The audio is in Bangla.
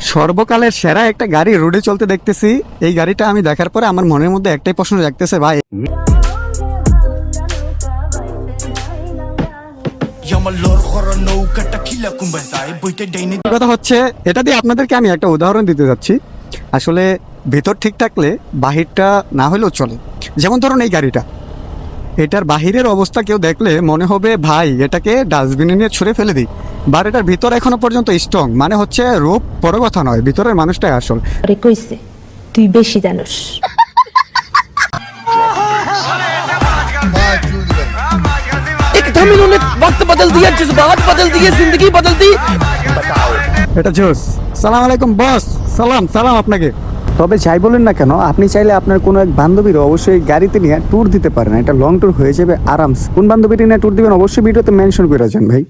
সর্বকালের সেরা একটা গাড়ি রোডে চলতে দেখতেছি। এই গাড়িটা আমি দেখার পরে আমার মনের মধ্যে একটাই প্রশ্ন জাগতেছে ভাই। কথা হচ্ছে এটা দিয়ে আপনাদেরকে আমি একটা উদাহরণ দিতে যাচ্ছি। আসলে ভেতর ঠিক থাকলে বাহিরটা না হলেও চলে। যেমন ধরুন এই গাড়িটা। এটার বাহিরের অবস্থা কেউ দেখলে মনে হবে ভাই এটাকে ডাস্টবিনে নিয়ে ছুঁড়ে ফেলে দিই বাট এটার ভিতর এখনো পর্যন্ত স্ট্রং মানে হচ্ছে রূপ বড় কথা নয় ভিতরের মানুষটাই আসল আরে কইছে তুই বেশি জানোস एक था इन्होंने वक्त बदल दिया जज्बात बदल दिए जिंदगी बदल दी এটা জোস সালাম আলাইকুম বস সালাম সালাম আপনাকে তবে যাই বলেন না কেন, আপনি চাইলে আপনার কোনো এক বান্ধবীর অবশ্যই গাড়িতে নিয়ে ট্যুর দিতে পারেন। এটা লং ট্যুর হয়ে যাবে আরামস। কোন বান্ধবীটি নিয়ে ট্যুর দিবেন অবশ্যই ভিডিওতে মেনশন করে যান ভাই।